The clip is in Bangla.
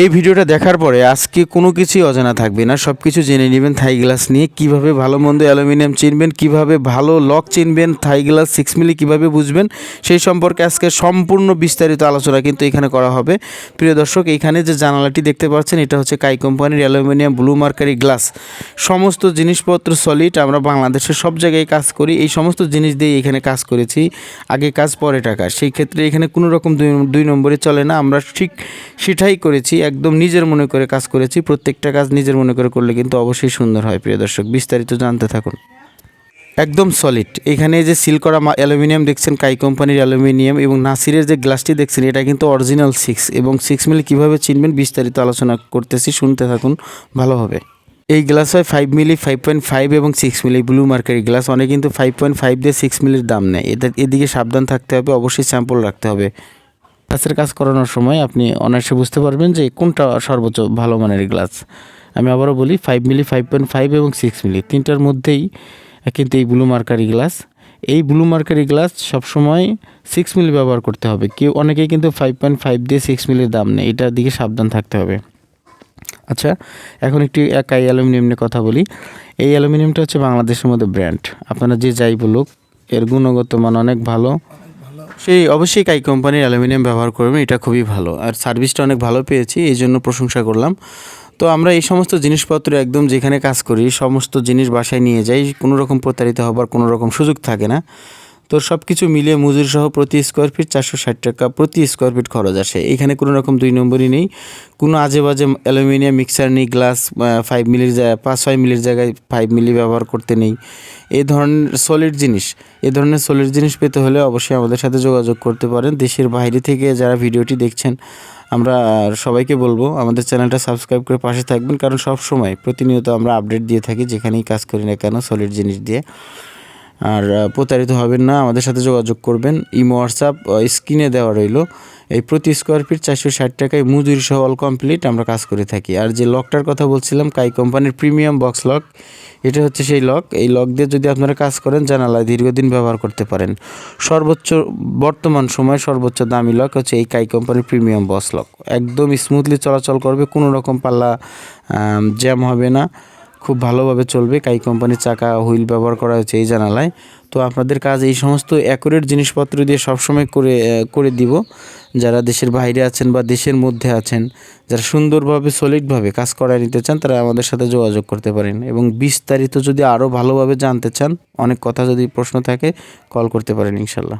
এই ভিডিওটা দেখার পরে আজকে কোনো কিছুই অজানা থাকবে না। সব কিছু জেনে নেবেন থাই গ্লাস নিয়ে কীভাবে ভালো মন্দ অ্যালুমিনিয়াম চিনবেন, কীভাবে ভালো লক চিনবেন থাই গ্লাস সিক্স মিলি কীভাবে বুঝবেন, সেই সম্পর্কে আজকে সম্পূর্ণ বিস্তারিত আলোচনা কিন্তু এখানে করা হবে। প্রিয় দর্শক, এখানে যে জানালাটি দেখতে পাচ্ছেন, এটা হচ্ছে কাই কোম্পানির অ্যালুমিনিয়াম ব্লু মার্কারি গ্লাস সমস্ত জিনিসপত্র সলিড আমরা বাংলাদেশের সব জায়গায় কাজ করি। এই সমস্ত জিনিস দিয়ে এখানে কাজ করেছি। আগে কাজ পরে টাকা। সেই ক্ষেত্রে এখানে কোনো রকম দুই নম্বরে চলে না। আমরা ঠিক সেটাই করেছি। একদম নিজের মনে করে কাজ করেছি, প্রত্যেকটা কাজ নিজের মনে করে করলে কিন্তু অবশ্যই সুন্দর হয়, প্রিয় দর্শক। বিস্তারিত জানতে থাকুন। একদম সলিড এখানে যে সিল করা অ্যালুমিনিয়াম দেখছেন, কাই কোম্পানির অ্যালুমিনিয়াম এবং নাসিরের যে গ্লাসটি দেখছেন, এটা কিন্তু অরিজিনাল সিক্স এবং সিক্স মিলি কীভাবে চিনবেন বিস্তারিত আলোচনা করতেছি, শুনতে থাকুন ভালোভাবে এই গ্লাস হয় five milli five point five এবং six milli blue mercury glass অনেক কিন্তু ফাইভ পয়েন্ট ফাইভ দিয়ে সিক্স মিলির দাম নেয়। এদের এদিকে সাবধান থাকতে হবে, অবশ্যই স্যাম্পল রাখতে হবে। গ্লাসের কাজ করানোর সময় আপনি অনায়াসে বুঝতে পারবেন যে কোনটা সর্বোচ্চ ভালো মানের গ্লাস। আমি আবারও বলি five milli five point five এবং সিক্স মিলি তিনটার মধ্যেই কিন্তু এই ব্লু মার্কারি গ্লাস এই ব্লু মার্কারি গ্লাস সবসময় সিক্স মিলি ব্যবহার করতে হবে। কেউ অনেকেই কিন্তু ফাইভ পয়েন্ট ফাইভ দিয়ে সিক্স মিলির দাম নেই এটার দিকে সাবধান থাকতে হবে। আচ্ছা এখন একটি একাই অ্যালুমিনিয়াম নিয়ে কথা বলি। এই অ্যালুমিনিয়ামটা হচ্ছে বাংলাদেশের মধ্যে ব্র্যান্ড আপনারা যে যাই বলুক, এর গুণগত মান অনেক ভালো। সেই অবশ্যই কাই কোম্পানির অ্যালুমিনিয়াম ব্যবহার করবেন, এটা খুবই ভালো। আর সার্ভিসটা অনেক ভালো পেয়েছি, এই জন্য প্রশংসা করলাম। তো আমরা এই সমস্ত জিনিসপত্র একদম যেখানে কাজ করি, সমস্ত জিনিস বাসায় নিয়ে যাই, কোনো রকম প্রতারিত হবার কোনো রকম সুযোগ থাকে না। তো সব কিছু মিলিয়ে মজুরি সহ প্রতি স্কোয়ার ফিট চারশো ষাট টাকা প্রতি স্কোয়ার ফিট খরচ আসে। এখানে কোনো রকম দুই নম্বরই নেই। কোনো আজে বাজে অ্যালুমিনিয়াম মিক্সার নেই গ্লাস ফাইভ মিলির জায়গায়, পাঁচ, ছয় মিলির জায়গায় ফাইভ মিলি ব্যবহার করতে নেই। এই ধরনের সলিড জিনিস, এ ধরনের সলিড জিনিস পেতে হলে অবশ্যই আমাদের সাথে যোগাযোগ করতে পারেন। দেশের বাইরে থেকে যারা ভিডিওটি দেখছেন, আমরা সবাইকে বলব, আমাদের চ্যানেলটা সাবস্ক্রাইব করে পাশে থাকবেন। কারণ সব সময় প্রতিনিয়ত আমরা আপডেট দিয়ে থাকি, যেখানেই কাজ করি না কেন সলিড জিনিস দিয়ে। আর প্রতারিত হবেন না, আমাদের সাথে যোগাযোগ করবেন। ইমো, হোয়াটসঅ্যাপ স্ক্রিনে দেওয়া রইল। এই প্রতি স্কোয়ার ফিট চারশো ষাট টাকায় মজুরি সহ অল কমপ্লিট আমরা কাজ করে থাকি। আর যে লকটার কথা বলছিলাম, কাই কোম্পানির প্রিমিয়াম বক্স লক এটা হচ্ছে সেই লক এই লক দিয়ে যদি আপনারা কাজ করেন, জানালায় দীর্ঘদিন ব্যবহার করতে পারেন। সর্বোচ্চ, বর্তমান সময় সর্বোচ্চ দামি লক হচ্ছে এই কাই কোম্পানির প্রিমিয়াম বক্স লক একদম স্মুথলি চলাচল করবে, কোনো রকম পাল্লা জ্যাম হবে না। খুব ভালোভাবে চলবে। কাই কোম্পানির চাকা, হুইল ব্যবহার করা হয়েছে এই জানালায়। তো আপনাদের কাজ এই সমস্ত অ্যাকুরেট জিনিসপত্র দিয়ে সবসময় করে করে দিব। যারা দেশের বাইরে আছেন বা দেশের মধ্যে আছেন, যারা সুন্দরভাবে সলিডভাবে কাজ করায় নিতে চান, তারা আমাদের সাথে যোগাযোগ করতে পারেন। এবং বিস্তারিত যদি আরও ভালোভাবে জানতে চান, অনেক কথা যদি প্রশ্ন থাকে কল করতে পারেন ইনশাল্লাহ